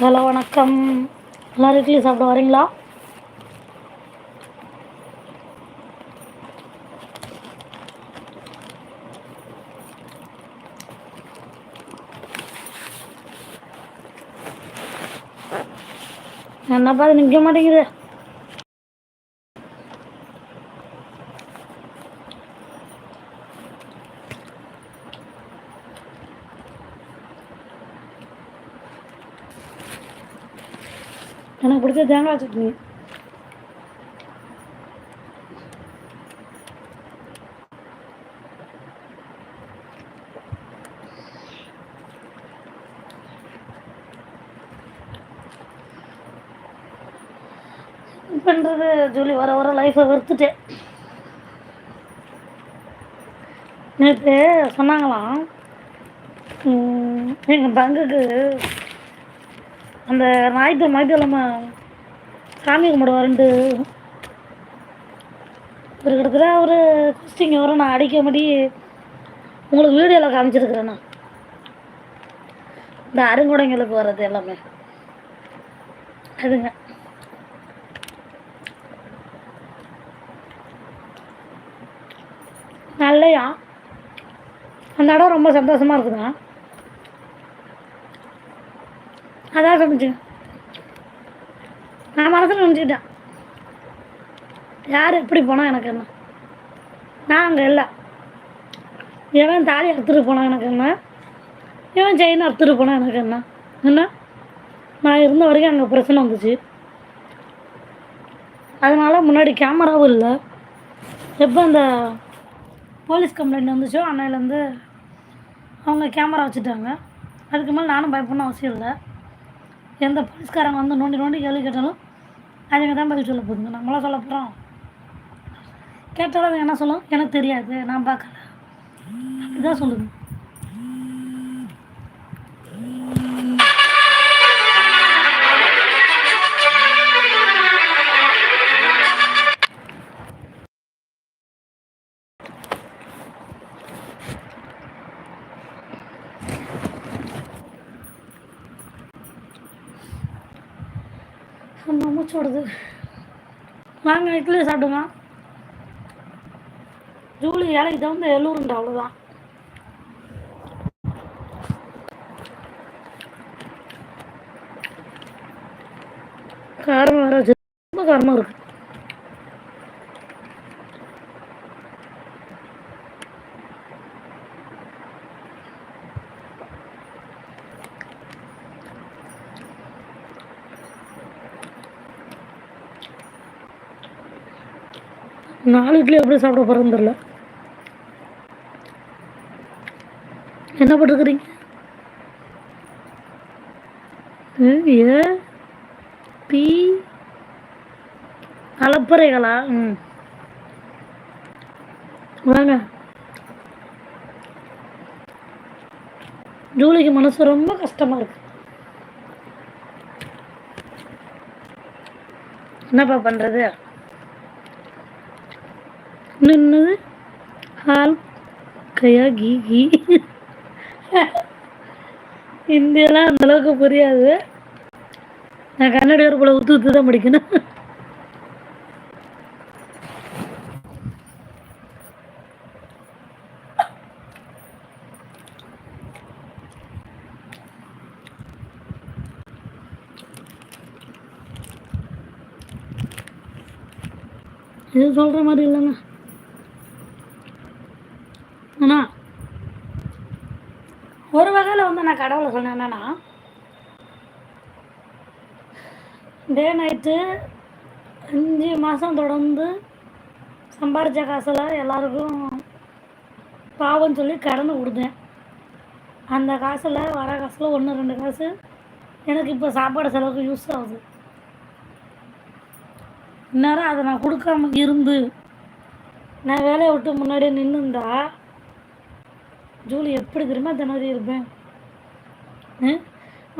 Hello வணக்கம். எல்லோரும் இட்லி சாப்பிட வரீங்களா? என்னப்பா அது நிற்க மாட்டேங்குது? எனக்கு பிடிச்ச தேங்காய் சட்னி. பண்ணுறது ஜூலி வர வர லைஃப்பை வெறுத்துட்டேன். நேற்று சொன்னாங்களாம் எங்கள் பங்குக்கு அந்த ஞாயிற்று ஞாயிற்றுக்கிழமை சாமி கும்பிடுவாருன்ட்டு. ஒரு கிட்டத்தட்ட ஒரு கிறிஸ்டிங்க வரும் நான் அடிக்க உங்களுக்கு வீடியோவில் காமிச்சிருக்கிறேண்ணா. இந்த அருங்குடைங்களுக்கு வர்றது எல்லாமே. அதுங்க. நல்லையா? அந்த இடம் ரொம்ப சந்தோஷமாக இருக்குதுண்ணா அதான் சமைச்சு நான் மனசில் நினச்சிக்கிட்டேன். யார் எப்படி போனால் எனக்கு என்ன? நான் அங்கே இல்லை. இவன் தாலி அறுத்துட்டு போனான் எனக்கு என்ன? இவன் செயின் அறுத்துட்டு போனால் எனக்கு என்ன? என்ன? நான் இருந்த வரைக்கும் அங்கே பிரச்சனை வந்துச்சு. அதனால் முன்னாடி கேமராவும் இல்லை. எப்போ அந்த போலீஸ் கம்ப்ளைண்ட் வந்துச்சோ அன்னையிலேருந்து அவங்க கேமரா வச்சுட்டாங்க. அதுக்கு மேலே நானும் பயப்படணும் அவசியம் இல்லை. எந்த போலீஸ்காரங்க வந்து நோண்டி நோண்டி கேள்வி கேட்டாலும் அதுங்க தான் பதில் சொல்ல போதுங்க. நம்மளாம் சொல்ல போகிறோம் கேட்டாலும் அது என்ன சொல்லும்? எனக்கு தெரியாது. நான் பார்க்கல. அப்படிதான் சொல்லுது. அம்மா மூச்சு விடுது. வாங்க இட்லி சாப்பிடுங்க ஜூலி இலைக்கு தகுந்த எழுநூறுண்டா அவ்வளோதான் காரம் வேற ரொம்ப காரமாக இருக்கு. நாலு இட்லி எப்படி சாப்பிட போகிறேன்னு தெரில என்ன பண்ணிருக்கிறீங்க ஏ பி அலப்பறைகளா ம். வாங்க. ஜூலிக்கு மனசு ரொம்ப கஷ்டமாக இருக்கு. என்னப்பா பண்ணுறது நின்று ஹால் கையா கீ கீ. இந்தியெல்லாம் அந்த அளவுக்கு புரியாது. நான் கண்ணாடி ஒரு போல ஊத்து தான் படிக்கணும். இது சொல்கிற மாதிரி இல்லைண்ணா அண்ணா ஒரு வகையில் வந்து நான் கடவுளை சொன்னேன் என்னன்னா டே நைட்டு அஞ்சு மாதம் தொடர்ந்து சம்பாரித்த காசில் எல்லாருக்கும் பாவம் சொல்லி கடன் கொடுத்தேன். அந்த காசில் வர காசில் ஒன்று ரெண்டு காசு எனக்கு இப்போ சாப்பாடு செலவுக்கு யூஸ் ஆகுது. இந்நேரம் அதை நான் கொடுக்காம இருந்து நான் வேலையை விட்டு முன்னாடியே நின்றுந்தா ஜூலி எப்படி தெரியுமா தினரி இருப்பேன்?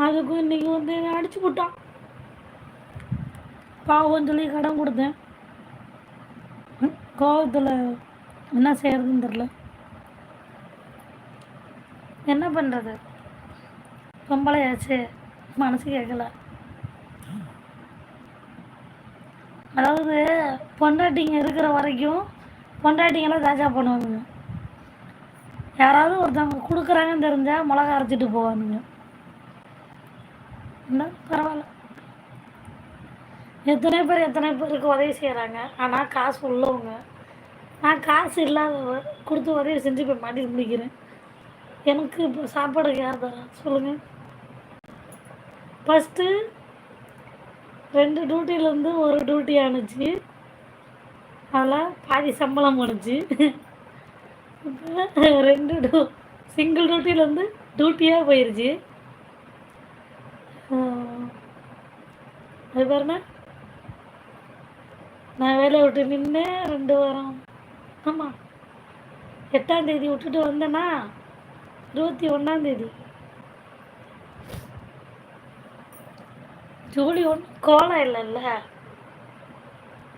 அதுக்கும் இன்னைக்கு வந்து என்னை அடிச்சு போட்டான். பாவம் சொல்லி கடன் கொடுத்தேன். ம், கோவத்தில் என்ன செய்யறதுன்னு தெரில என்ன பண்ணுறது பொம்பளையாச்சு மனசு கேட்கல அதாவது பொண்டாட்டிங்க இருக்கிற வரைக்கும் பொண்டாட்டிங்கெல்லாம் தாஜா பண்ணுவானுங்க. யாராவது ஒருத்தவங்க கொடுக்குறாங்கன்னு தெரிஞ்சால் மிளகா அரைச்சிட்டு போவானுங்க. என்ன பரவாயில்ல. எத்தனை பேர் எத்தனை பேருக்கு உதவி செய்கிறாங்க ஆனால் காசு உள்ளவங்க. நான் காசு இல்லாத கொடுத்து உதவி செஞ்சு இப்போ மாட்டிட்டு முடிக்கிறேன். எனக்கு இப்போ சாப்பாடு யார் தரா? சொல்லுங்கள் ஃபஸ்ட்டு ரெண்டு டியூட்டிலேருந்து ஒரு டியூட்டி ஆணுச்சு அதில் பாதி சம்பளம் போணுச்சு இப்போ ரெண்டு டூ சிங்கிள் டியூட்டிலேருந்து டியூட்டியாக போயிடுச்சு அது பாருங்க நான் வேலையை விட்டு நின்று ரெண்டு வாரம். ஆமாம் எட்டாம் தேதி விட்டுட்டு வந்தேன்னா இருபத்தி ஒன்றாந்தேதி ஜூலி ஒன் கோலம் இல்லைல்ல.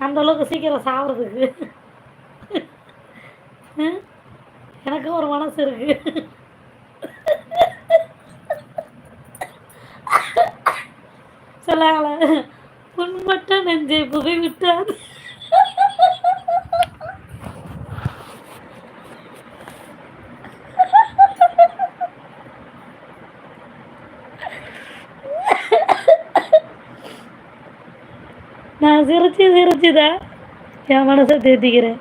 அந்த அளவுக்கு சீக்கிரம் சாப்பிட்றதுக்கு எனக்கும் ஒரு மனசு இருக்குது சொல்லாங்கள புண்பட்ட நெஞ்சை புகை விட்டாது நான் சிரிச்சு சிரிச்சுதான் என் மனசை தேத்திக்கிறேன்.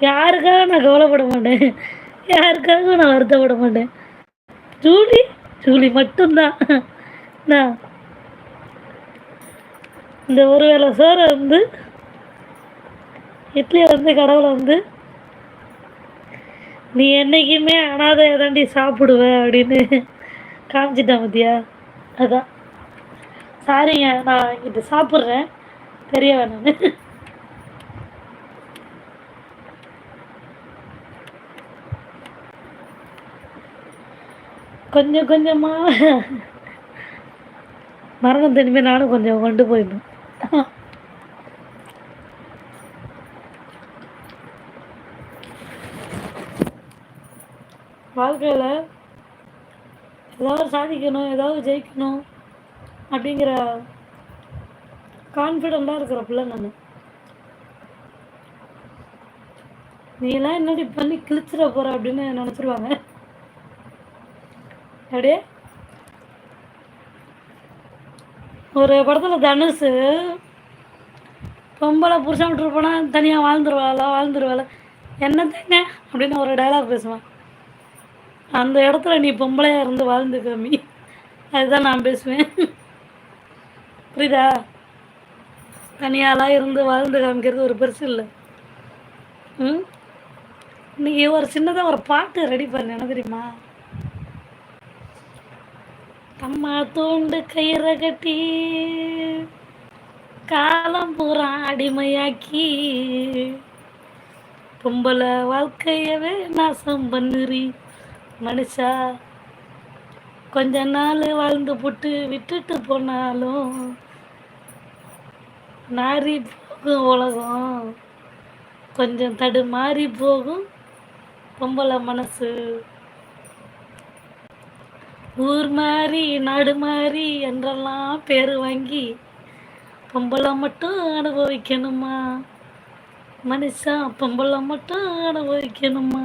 யாருக்காக நான் கவலைப்பட மாட்டேன்? யாருக்காகவும் நான் வருத்தப்பட மாட்டேன்? ஜூலி? ஜூலி மட்டும்தான். நான் இந்த ஒரு வேளை சோறை வந்து இட்லியை வந்து கடவுளை வந்து நீ என்னைக்குமே அனாதை தாண்டி சாப்பிடுவ அப்படின்னு காமிச்சிட்டேன் மத்தியா அதான். சாரிங்க நான் இது சாப்பிட்றேன். தெரிய வேணாம் கொஞ்சம் கொஞ்சமாக மரணம் திரும்பி நானும் கொஞ்சம் கொண்டு போயிடணும். வாழ்க்கையில் ஏதாவது சாதிக்கணும் ஏதாவது ஜெயிக்கணும் அப்படிங்கிற கான்ஃபிடெண்ட்டாக இருக்கிற பிள்ளை நான். நீலாம் என்னடி பண்ணி கிழிச்சிட போகிற அப்படின்னு நினச்சிருவாங்க. அப்படியே ஒரு படத்தில் தனுஷ் பொம்பளை புருஷன் விட்டு போனால் தனியாக வாழ்ந்துருவாளா என்ன என்னத்தங்க? அப்படின்னு ஒரு டைலாக் பேசுவான். அந்த இடத்துல நீ பொம்பளையாக இருந்து வாழ்ந்து காமி அதுதான் நான் பேசுவேன். புரியுதா? தனியாலாம் இருந்து வாழ்ந்து காமிக்கிறது ஒரு பெருசு இல்லை. ம்? இன்னைக்கு ஒரு சின்னதாக ஒரு பாட்டு ரெடி பண்ணேன் என்ன தெரியுமா? அம்மா தூண்டு கயிறை கட்டி காலம் பூரா அடிமையாக்கி பொம்பளை வாழ்க்கையவே நாசம் பண்ணுறி. மனுஷா கொஞ்ச நாள் வாழ்ந்து போட்டு விட்டுட்டு போனாலும் நாரி போகும் உலகம். கொஞ்சம் தடுமாறி போகும் பொம்பளை மனசு. ஊர் மாறி நாடு மாறி என்றெல்லாம் பேர் வாங்கி பொம்பளை மட்டும் அனுபவிக்கணுமா? மனுஷன் பொம்பளை மட்டும் அனுபவிக்கணுமா?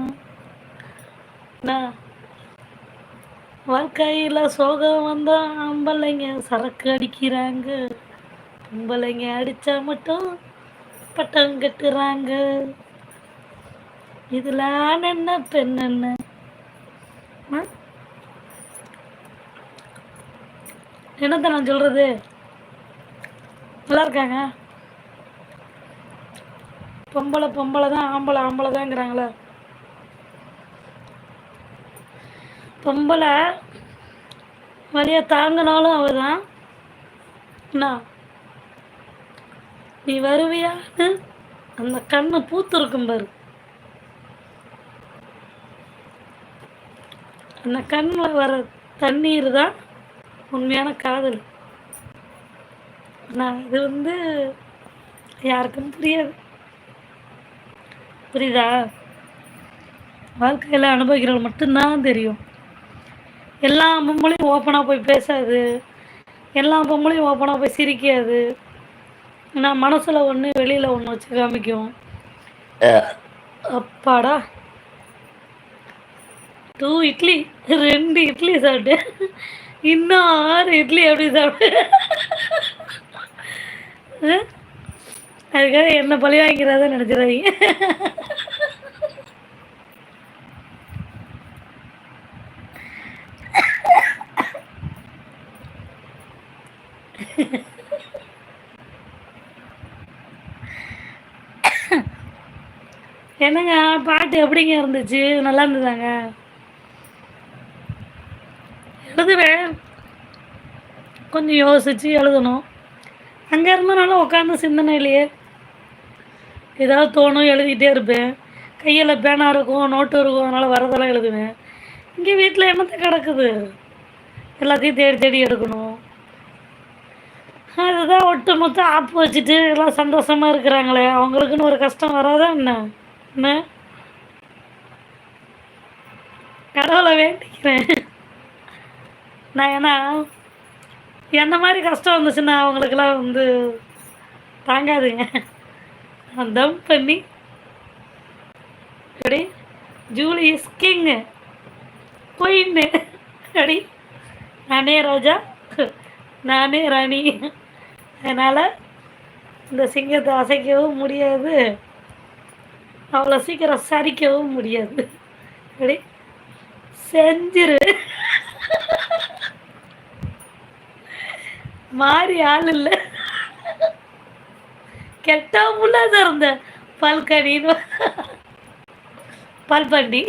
நான் வாழ்க்கையில் சோகம் வந்தால் ஆம்பளைங்க சரக்கு அடிக்கிறாங்க. பொம்பளைங்க அடித்தா மட்டும் பட்டம் கட்டுறாங்க. இதில் ஆண் என்ன பெண் என்ன? என்னத்த நான் சொல்கிறது நல்லா இருக்காங்க. பொம்பளை பொம்பளை தான் ஆம்பளை ஆம்பளை தான்ங்கிறாங்களே பொம்பளை வழியை தாங்கினாலும் அவ தான் என்ன? நீ வருவியான்னு அந்த கண்ணு பூத்துருக்கும் பாரு. அந்த கண்ணில் வர தண்ணீர் தான் உண்மையான காதல். நான் இது வந்து யாருக்கும் புரியாது. புரியுதா? வாழ்க்கையில் அனுபவிக்கிறவங்க மட்டும்தான் தெரியும். எல்லா பொம்பளையும் ஓப்பனாக போய் பேசாது. எல்லா பொம்பளையும் ஓப்பனாக போய் சிரிக்காது. நான் மனசில் ஒன்று வெளியில் ஒன்று வச்சு காமிக்கும். அப்பாடா. டூ இட்லி ரெண்டு இட்லி சாப்பிட்டேன். இன்னும் ஆறு இட்லி எப்படி சாப்பிடு? அதுக்காக என்ன பழி வாங்கிறத நினச்சிடாதீங்க. என்னங்க பாட்டு எப்படிங்க இருந்துச்சு? நல்லா இருந்ததாங்க. எழுதுவேன் கொஞ்சம் யோசித்து எழுதணும். அங்கே இருந்தனால உட்காந்து சிந்தனையிலேயே ஏதாவது தோணும் எழுதிக்கிட்டே இருப்பேன். கையில் பேனா இருக்கும் நோட்டு இருக்கும் அதனால் வரதெல்லாம் எழுதுவேன். இங்கே வீட்டில் என்னத்தை கிடக்குது? எல்லாத்தையும் தேடி தேடி எடுக்கணும். அதுதான் ஒட்டு மொத்தம் ஆப்பு வச்சுட்டு எல்லாம் சந்தோஷமாக இருக்கிறாங்களே. அவங்களுக்குன்னு ஒரு கஷ்டம் வராதா என்ன? என்ன? கடவுளை வேண்டிக்கிறேன். நான் ஏன்னா என்ன மாதிரி கஷ்டம் வந்துச்சுன்னா அவங்களுக்கெல்லாம் வந்து தாங்காதுங்க. நான் தம் பண்ணி அப்படி ஜூலி இஸ் கிங்கு குயின்னு அப்படி நானே ராஜா நானே ராணி. அதனால் இந்த சிங்கத்தை அசைக்கவும் முடியாது. அவ்வளோ சீக்கிரம் சரிக்கவும் முடியாது. அப்படி செஞ்சிரு. மாறி ஆள் இல்லை. கெட்ட புள்ள திறந்த பல்கனின்னு பல்பண்டி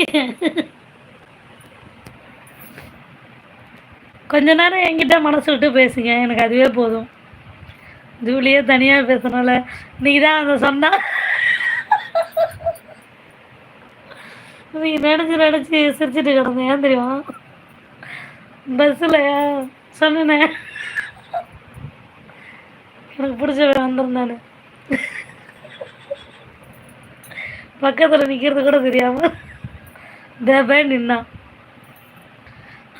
கொஞ்ச நேரம் என்கிட்ட மனசு விட்டு பேசுங்க. எனக்கு அதுவே போதும். ஜூலியே தனியாக பேசுனால நீ தான் அதை சொன்னா. நீ நினச்சி நினச்சி சிரிச்சிட்டு கிடந்தேன். ஏன் தெரியுமா? பஸ்ஸில் சொன்னேன். எனக்கு பிடிச்சவன் வந்திருந்தானு பக்கத்தில் நிற்கிறது கூட தெரியாமல் தேபே நின்னான்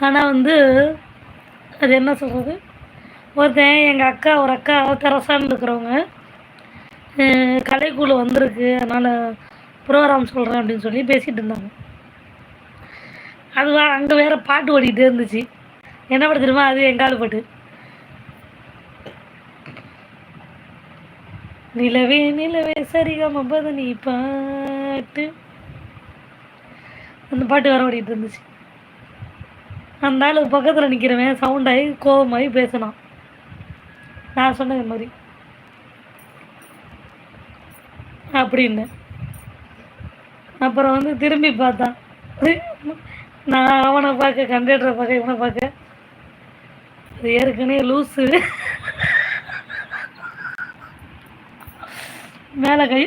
ஆனால் வந்து அது என்ன சொல்கிறது ஒருத்தன் எங்கள் அக்கா ஒரு அக்கா தெரசான்னு இருக்கிறவங்க கலைக்குழு வந்திருக்கு அதனால் ப்ரோக்ராம் சொல்கிறேன் அப்படின்னு சொல்லி பேசிகிட்டு இருந்தாங்க. அது அங்கே வேறு பாட்டு ஓடிக்கிட்டே இருந்துச்சு. என்ன பாட்டு தெரியுமா? அது எங்கால் பாட்டு. நிலவே நிலவே சரிகம பதனி பாட்டு. அந்த பாட்டு வர ஓடிட்டு இருந்துச்சு. அந்த ஆள் பக்கத்தில் நிற்கிறவன் சவுண்டாகி கோபமாகி பேசினான். நான் சொன்னது மாதிரி. அப்படின்னு. அப்புறம் வந்து திரும்பி பார்த்தான். நான் அவனை பார்க்க கண்டக்டரை பார்க்க இவனை பார்க்க. அது ஏற்கனவே லூஸு மேலே கை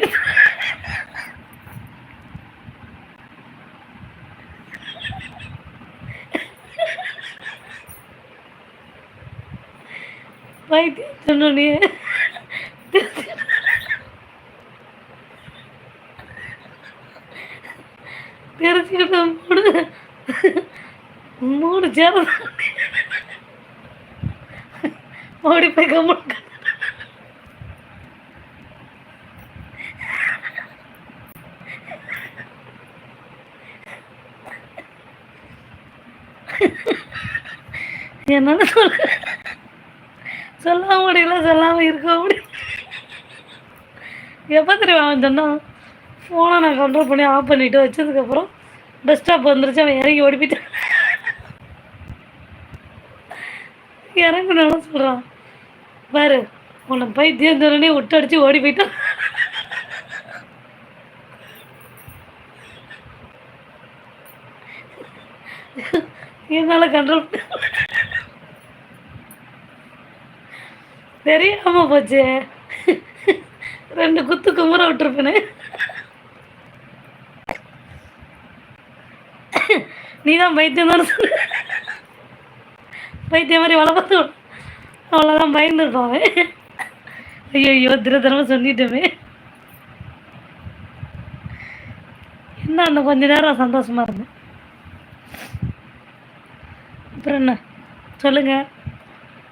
வைத்தியம் சொன்னோடனே தெரிஞ்சுக்கிட்ட மூடு. மூடு சேர ஓடி போய் கம்முன்னு என்னன்னு சொல்ல. சொல்லாம முடியல சொல்லாம இருக்க முடியல. எப்போ தெரியும் அவன் சொன்னான்? ஃபோனை நான் கண்ட்ரோல் பண்ணி ஆஃப் பண்ணிட்டு வச்சதுக்கப்புறம் பஸ் வந்துருச்சு அவன் இறங்கி ஓடி போயிட்டான் இறங்குனாலும் சொல்கிறான் பாரு உன்னை பைத்தியம் தேர்ந்தோடனே விட்டு அடிச்சு ஓடி போயிட்டான் என்னால் கண்ட்ரோல் பண்ண தெரியாம போச்சு. ரெண்டு குத்து குமுற விட்டுருப்பேனே. நீ தான் பைத்தியம் தான் பைத்தியம் மாதிரி வளர்த்து பார்த்து அவ்வளோதான் பயந்துருப்பாவே ஐயோ ஐயோ தினமும் சொல்லிட்டோமே. என்ன அந்த கொஞ்ச நேரம் சந்தோஷமா இருந்தேன். அப்புறம் என்ன? சொல்லுங்கள்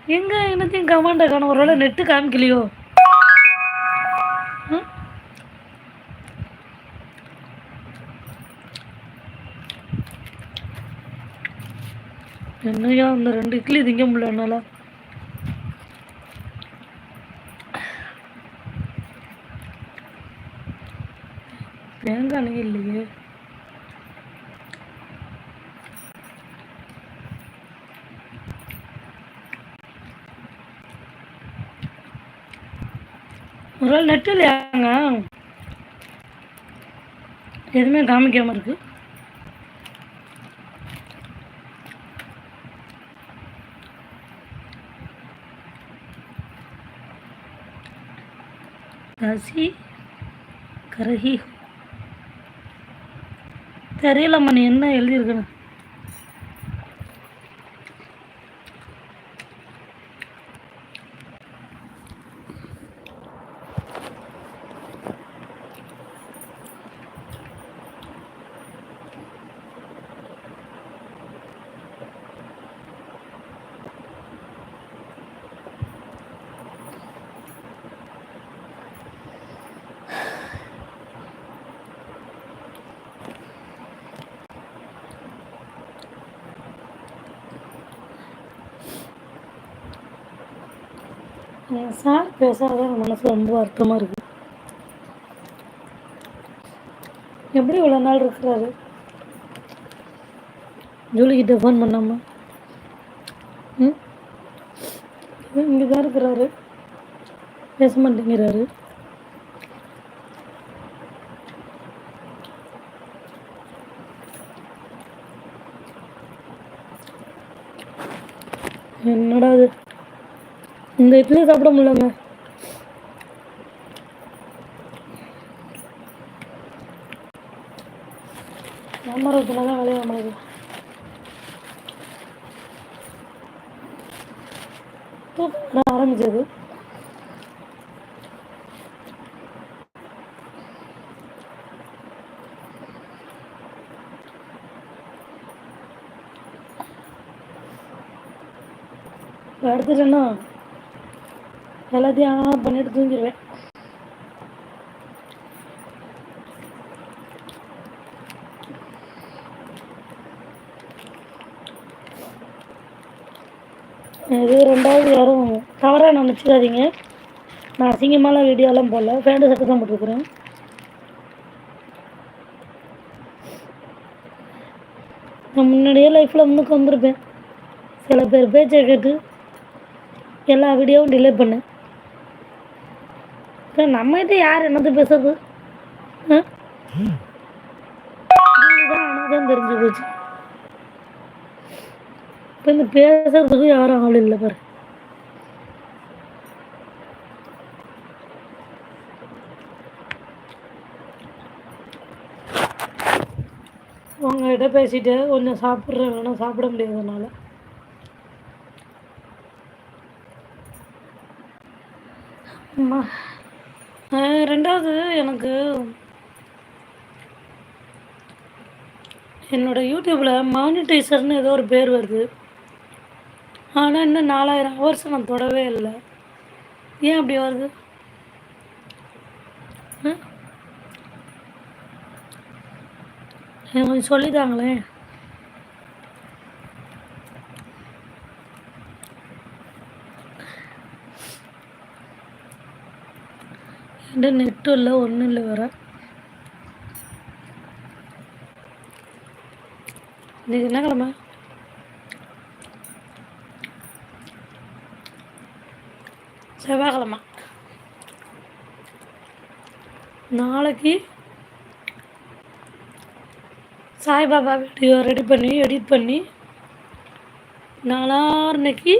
எங்கே என்னத்தையும் கமெண்ட்டை காணும்? ஒரு வேளை நெட்டு காமிக்கலையோ என்னையா அந்த ரெண்டு இட்லி திங்க முடியல என்னால்? தேங்காய் இல்லையே. ஒரு நெட் இல்லையாங்க எதுவுமே காமிக்காம இருக்கு. தசி கரகி. தெரியலம்மா நீ என்ன எழுதியிருக்கணும் சார் பேசாத என் மனசு ரொம்ப வருத்தமாக இருக்கு. எப்படி இவ்வளோ நாள் இருக்கிறாரு? ஜூலிக்கிட்ட ஃபோன் பண்ணாமல் ம்? இங்கே தான் இருக்கிறாரு. பேச மாட்டேங்கிறாரு. என்னடா இது? இந்த இட்லி சாப்பிட முடியலங்க. சாம்பாரத்தில் தான் விளைய நம்மளுக்கு ஆரம்பிச்சது வர ஆரம்பிச்சது. எடுத்துட்டேன்னா எல்லாத்தையும் பண்ணிட்டு தூங்கிடுவேன் இது ரெண்டாவது யாரும் தவறாக நினச்சிக்காதீங்க நான் அசிங்கமான வீடியோலாம் போடல. ஃபேண்டு சட்டை தான் போட்டிருக்கிறேன். நான் முன்னாடியே லைஃப்பில் முன்னுக்கு வந்திருப்பேன். சில பேர் பேச்சை கேட்டு எல்லா வீடியோவும் டிலே பண்ணேன் இப்போ நம்மகிட்ட யார் என்னது பேசுறது? ஆ? தெரிஞ்சு போச்சு. இப்போ இந்த பேசுறதுக்கு யாரும் ஆள் இல்லை பாரு. உங்ககிட்ட பேசிட்டு கொஞ்சம் சாப்பிட்றேன் வேணா சாப்பிட முடியாதனால அம்மா. ரெண்டாவது எனக்கு என்னோட யூடியூப்பில் மானிட்டைசர்னு ஏதோ ஒரு பேர் வருது. ஆனால் இன்னும் நாலாயிரம் ஹவர்ஸ் நான் தொடவே இல்லை. ஏன் அப்படி வருது? ஆ? கொஞ்சம் சொல்லித்தாங்களேன் இன்னும் நெட்டும் இல்லை ஒன்றும் இல்லை வர இன்னைக்கு என்ன கிழமை? செவ்வாய்க்கிழமை. நாளைக்கு சாய்பாபா வீடியோ ரெடி பண்ணி எடிட் பண்ணி நாளான்னைக்கு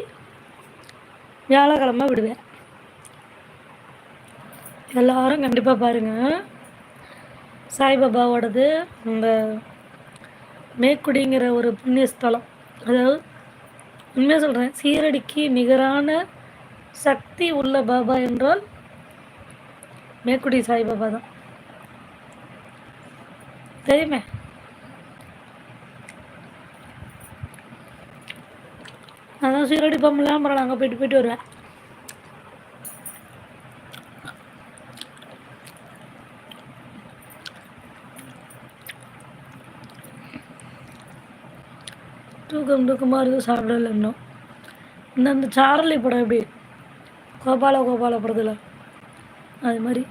வியாழக்கிழமை விடுவேன். எல்லாரும் கண்டிப்பாக பாருங்கள் சாய்பாபாவோடது இந்த மேக்குடிங்கிற ஒரு புண்ணிய ஸ்தலம். அதாவது உண்மையாக சொல்கிறேன் சீரடிக்கு நிகரான சக்தி உள்ள பாபா என்றால் மேக்குடி சாய்பாபா தான். தெரியுமே? அதான் சீரடி பம்பலாம் பரவாயில்ல அங்கே போயிட்டு போயிட்டு வருவேன். தூக்கம் தூக்கமாக இருக்குது சாப்பிடல இன்னும். இந்த அந்த சாரலி படம் எப்படி? கோபால கோபால படத்தில். அது மாதிரி.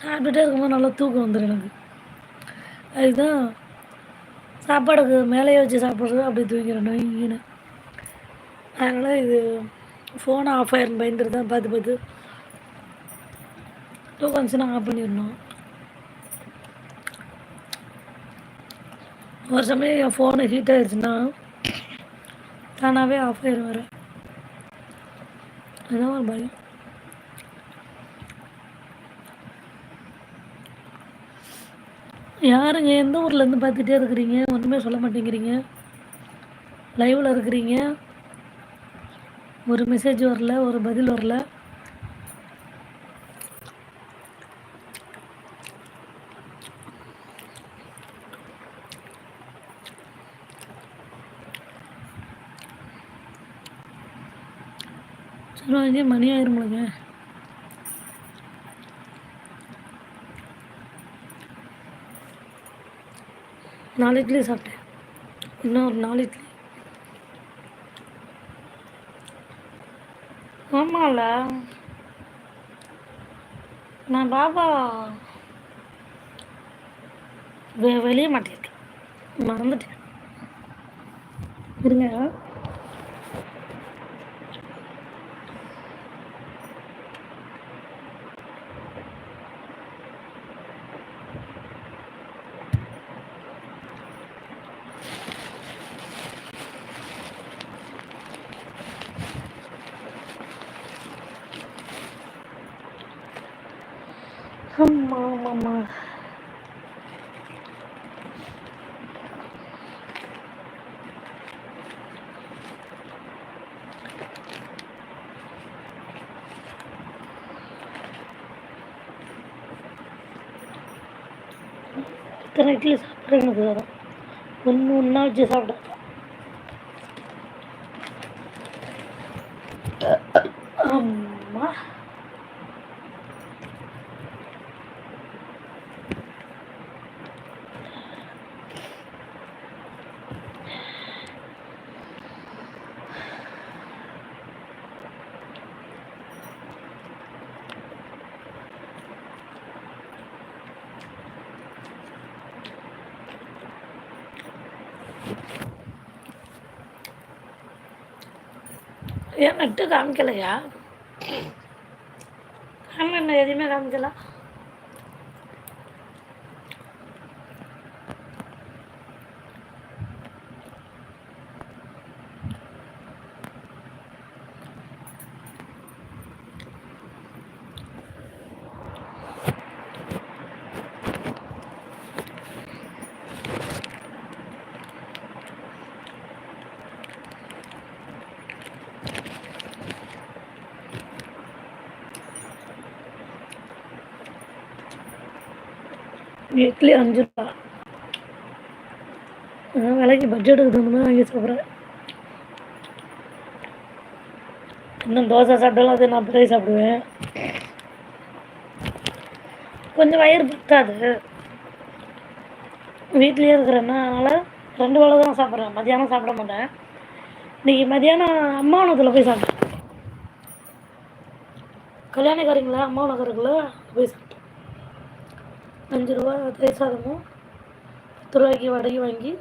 சாப்பிட்டுட்டே இருக்கும்போது நல்லா தூக்கம் வந்துடும் எனக்கு. அதுதான் சாப்பாடுக்கு மேலேயே வச்சு சாப்பிட்றது அப்படி தூங்கிடணும் இங்கேன்னு அதனால் இது ஃபோனை ஆஃப் ஆயிரும் பயந்துட்டு தான் பார்த்து பார்த்து தூக்கம் வந்துச்சுன்னா ஆஃப் பண்ணிடணும். ஒரு சமயம் என் ஃபோனு ஹீட் ஆயிடுச்சுன்னா தானாகவே ஆஃப் ஆயிரும் வர அதுதான் ஒரு பயம். யாருங்க எந்த ஊர்லேருந்து பார்த்துட்டே இருக்கிறீங்க? ஒன்றுமே சொல்ல மாட்டேங்கிறீங்க. லைவில் இருக்கிறீங்க. ஒரு மெசேஜ் வரல ஒரு பதில் வரல. சொல்லுவாங்க மணி ஆயிருமில்லங்க நாலு இட்லி சாப்பிட்டேன். இன்னும் ஒரு நாலு இட்லி. ஆமாம்ல நான் பாபா வெ வெளியே மாட்டியிருக்கேன். மறந்துட்டேன். இருங்க அம்மா அம்மா இத்தனை இட்லி சாப்பிட்றேன் எனக்கு வரும் ஒன்று ஒன்றா வச்சு சாப்பிட்டேன் அம்மா. ஏன் நட்டு காமிக்கலையா? காமி எதுவுமே காமிக்கல. இட்லி அஞ்சு ரூபா அதான் விலைக்கு பட்ஜெட்டுக்கு தகுந்த மாதிரி வாங்கி சாப்பிட்றேன் இன்னும் தோசை சாப்பிட்டாலும் அது நான் பிறகு சாப்பிடுவேன். கொஞ்சம் வயிறு பத்தாது. வீட்லேயே இருக்கிறேன்னா அதனால் ரெண்டு வேலை தான் சாப்பிட்றேன். மத்தியானம் சாப்பிட மாட்டேன். இன்னைக்கு மதியானம் அம்மாவனத்தில் போய் சாப்பிட்டேன். கல்யாணக்காரங்களா? அம்மா உணவகத்தில் போய் சாப்பிட்டேன். அஞ்சு ரூபா தயிர் சாதமும் பத்து ரூபாய்க்கு வடகி வாங்கி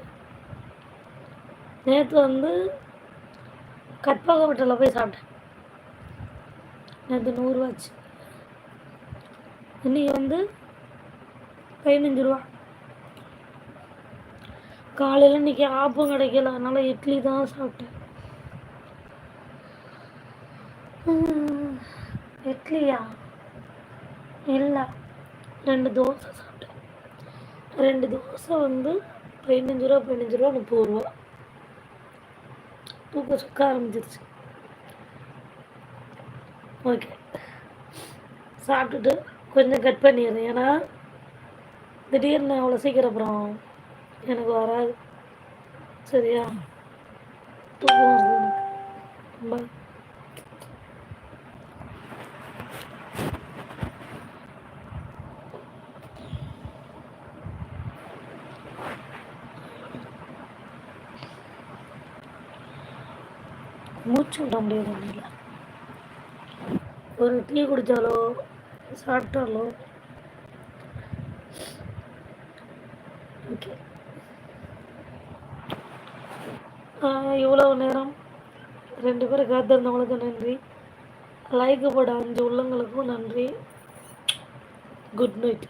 நேற்று வந்து கற்பக ஹோட்டலில் போய் சாப்பிட்டேன். நேற்று நூறுரூவாச்சு இன்றைக்கி வந்து பதினஞ்சு ரூபா. காலையில் இன்றைக்கி ஆப்பம் கிடைக்கல. அதனால் இட்லி தான் சாப்பிட்டேன். இட்லியா? இல்லை. ரெண்டு தோசை சாப்பிட்டேன். ரெண்டு தோசை வந்து பதினஞ்சு ரூபா பதினஞ்சு ரூபா முப்பது ரூபா. தூக்கம் சுக்க ஆரம்பிச்சிருச்சு. ஓகே சாப்பிட்டுட்டு கொஞ்சம் கட் பண்ணிடுறேன். ஏன்னா திடீர்னு அவ்வளோ சீக்கிரம் அப்புறம் எனக்கு வராது. சரியா? தூக்கம் வருது எனக்கு. ரொம்ப சொல்ல விட முடியாது என்னால. ஒரு டீ குடித்தாலோ சாப்பிட்டாலோ. ஓகே இவ்வளோ நேரம் ரெண்டு பேரும் காத்திருந்தவங்களுக்கு நன்றி. லைக் போட அஞ்சு உள்ளங்களுக்கும் நன்றி. Good night